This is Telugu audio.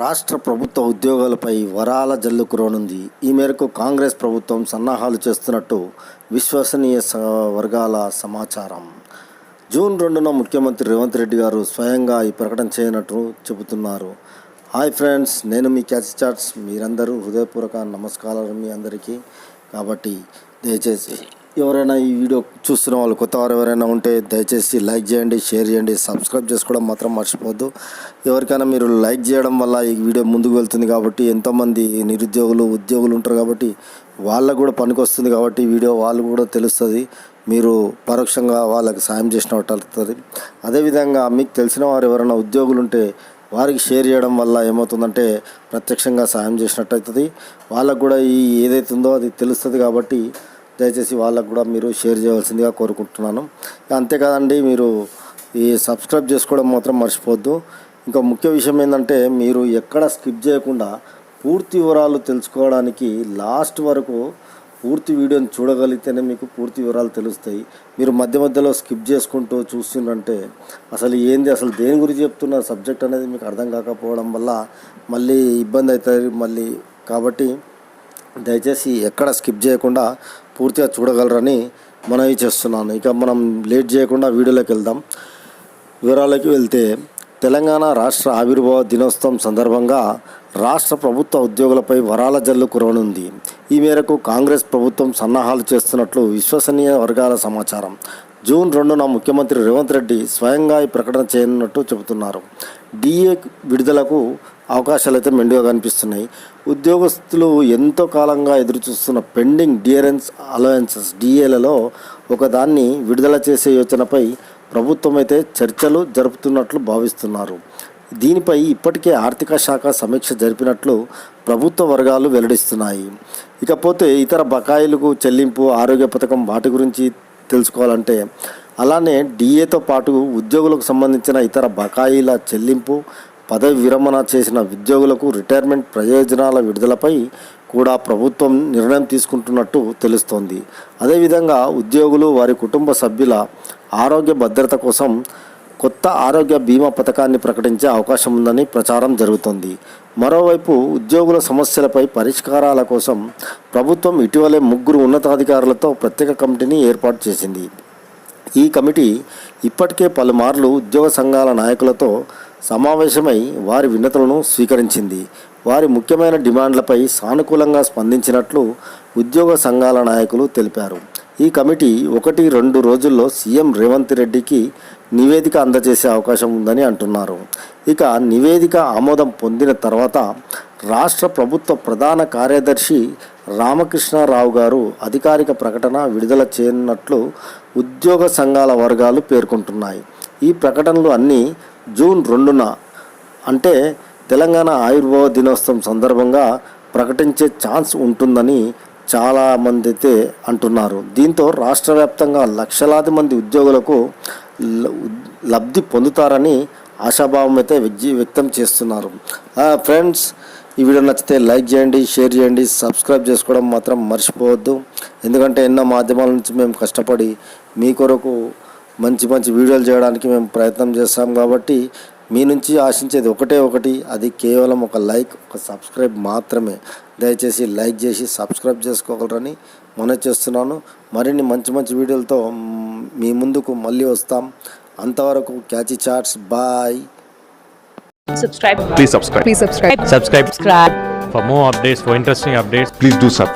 రాష్ట్ర ప్రభుత్వ ఉద్యోగాలపై వరాల జల్లు కురవనుంది ఈ మేరకు కాంగ్రెస్ ప్రభుత్వం సన్నాహాలు చేస్తున్నట్టు విశ్వసనీయ వర్గాల సమాచారం. జూన్ రెండున ముఖ్యమంత్రి రేవంత్ రెడ్డి గారు స్వయంగా ఈ ప్రకటన చేయనట్టు చెబుతున్నారు. హాయ్ ఫ్రెండ్స్ నేను మీ క్యాచ్ చాట్స్. మీరందరూ హృదయపూర్వక నమస్కారాలు మీ అందరికీ. కాబట్టి దయచేసి ఎవరైనా ఈ వీడియో చూస్తున్న వాళ్ళు కొత్త వారు ఎవరైనా ఉంటే దయచేసి లైక్ చేయండి షేర్ చేయండి సబ్స్క్రైబ్ చేసుకోవడం మాత్రం మర్చిపోవద్దు. ఎవరికైనా మీరు లైక్ చేయడం వల్ల ఈ వీడియో ముందుకు వెళ్తుంది కాబట్టి ఎంతోమంది నిరుద్యోగులు ఉద్యోగులు ఉంటారు కాబట్టి వాళ్ళకు కూడా పనికి వస్తుంది కాబట్టి వీడియో వాళ్ళు కూడా తెలుస్తుంది. మీరు పరోక్షంగా వాళ్ళకి సాయం చేసినట్టు అవుతుంది అదేవిధంగా మీకు తెలిసిన వారు ఎవరైనా ఉద్యోగులు ఉంటే వారికి షేర్ చేయడం వల్ల ఏమవుతుందంటే ప్రత్యక్షంగా సాయం చేసినట్టు అవుతుంది వాళ్ళకు కూడా ఈ ఏదైతుందో ఉందో అది తెలుస్తుంది కాబట్టి దయచేసి వాళ్ళకు కూడా మీరు షేర్ చేయవలసిందిగా కోరుకుంటున్నాను. అంతేకాదండి మీరు ఈ సబ్స్క్రైబ్ చేసుకోవడం మాత్రం మర్చిపోవద్దు. ఇంకా ముఖ్య విషయం ఏంటంటే మీరు ఎక్కడ స్కిప్ చేయకుండా పూర్తి వివరాలు తెలుసుకోవడానికి లాస్ట్ వరకు పూర్తి వీడియోని చూడగలిగితేనే మీకు పూర్తి వివరాలు తెలుస్తాయి. మీరు మధ్య మధ్యలో స్కిప్ చేసుకుంటూ చూస్తుందంటే అసలు ఏంది అసలు దేని గురించి చెప్తున్న సబ్జెక్ట్ అనేది మీకు అర్థం కాకపోవడం వల్ల మళ్ళీ ఇబ్బంది అవుతుంది మళ్ళీ. కాబట్టి దయచేసి ఎక్కడ స్కిప్ చేయకుండా పూర్తిగా చూడగలరని మనవి చేస్తున్నాను. ఇక మనం లేట్ చేయకుండా వీడియోలోకి వెళ్దాం. వివరాలకి వెళ్తే తెలంగాణ రాష్ట్ర ఆవిర్భావ దినోత్సవం సందర్భంగా రాష్ట్ర ప్రభుత్వ ఉద్యోగులపై వరాల జల్లు కురవనుంది. ఈ మేరకు కాంగ్రెస్ ప్రభుత్వం సన్నాహాలు చేస్తున్నట్లు విశ్వసనీయ వర్గాల సమాచారం. జూన్ రెండున ముఖ్యమంత్రి రేవంత్ రెడ్డి స్వయంగా ఈ ప్రకటన చేయనున్నట్టు చెబుతున్నారు. డిఏ విడుదలకు అవకాశాలు అయితే మెండుగా కనిపిస్తున్నాయి. ఉద్యోగస్తులు ఎంతో కాలంగా ఎదురుచూస్తున్న పెండింగ్ డియరెన్స్ అలవెన్సెస్ డిఏలలో ఒకదాన్ని విడుదల చేసే యోచనపై ప్రభుత్వం అయితే చర్చలు జరుపుతున్నట్లు భావిస్తున్నారు. దీనిపై ఇప్పటికే ఆర్థిక శాఖ సమీక్ష జరిపినట్లు ప్రభుత్వ వర్గాలు వెల్లడిస్తున్నాయి. ఇకపోతే ఇతర బకాయిలకు చెల్లింపు ఆరోగ్య పథకం వాటి గురించి తెలుసుకోవాలంటే అలానే డిఏతో పాటు ఉద్యోగులకు సంబంధించిన ఇతర బకాయిల చెల్లింపు పదవి విరమణ చేసిన ఉద్యోగులకు రిటైర్మెంట్ ప్రయోజనాల విడుదలపై కూడా ప్రభుత్వం నిర్ణయం తీసుకుంటున్నట్టు తెలుస్తోంది. అదేవిధంగా ఉద్యోగులు వారి కుటుంబ సభ్యుల ఆరోగ్య భద్రత కోసం కొత్త ఆరోగ్య బీమా పథకాన్ని ప్రకటించే అవకాశం ఉందని ప్రచారం జరుగుతోంది. మరోవైపు ఉద్యోగుల సమస్యలపై పరిష్కారాల కోసం ప్రభుత్వం ఇటీవలే ముగ్గురు ఉన్నతాధికారులతో ప్రత్యేక కమిటీని ఏర్పాటు చేసింది. ఈ కమిటీ ఇప్పటికే పలుమార్లు ఉద్యోగ సంఘాల నాయకులతో సమావేశమై వారి విన్నతులను స్వీకరించింది. వారి ముఖ్యమైన డిమాండ్లపై సానుకూలంగా స్పందించినట్లు ఉద్యోగ సంఘాల నాయకులు తెలిపారు. ఈ కమిటీ ఒకటి రెండు రోజుల్లో సీఎం రేవంత్ రెడ్డికి నివేదిక అందజేసే అవకాశం ఉందని అంటున్నారు. ఇక నివేదిక ఆమోదం పొందిన తర్వాత రాష్ట్ర ప్రభుత్వ ప్రధాన కార్యదర్శి రామకృష్ణారావు గారు అధికారిక ప్రకటన విడుదల చేయనున్నట్లు ఉద్యోగ సంఘాల వర్గాలు పేర్కొంటున్నాయి. ఈ ప్రకటనలు అన్నీ జూన్ రెండున అంటే తెలంగాణ ఆయుర్వేద దినోత్సవం సందర్భంగా ప్రకటించే ఛాన్స్ ఉంటుందని చాలామంది అయితే అంటున్నారు. దీంతో రాష్ట్ర వ్యాప్తంగా లక్షలాది మంది ఉద్యోగులకు లబ్ధి పొందుతారని ఆశాభావం అయితే వ్యక్తం చేస్తున్నారు. ఫ్రెండ్స్ ఈ వీడియో నచ్చితే లైక్ చేయండి షేర్ చేయండి సబ్స్క్రైబ్ చేసుకోవడం మాత్రం మర్చిపోవద్దు. ఎందుకంటే ఎన్నో మాధ్యమాల నుంచి మేము కష్టపడి మీ కొరకు మంచి మంచి వీడియోలు చేయడానికి మేము ప్రయత్నం చేస్తాం కాబట్టి మీ నుంచి ఆశించేది ఒకటే ఒకటి అది కేవలం ఒక లైక్ ఒక సబ్స్క్రైబ్ మాత్రమే. దయచేసి లైక్ చేసి సబ్స్క్రైబ్ చేసుకోగలరని మనవి చేస్తున్నాను. మరిన్ని మంచి మంచి వీడియోలతో మీ ముందుకు మళ్ళీ వస్తాం. అంతవరకు catchy chats bye. Subscribe please subscribe please subscribe subscribe for more updates for interesting updates please do sub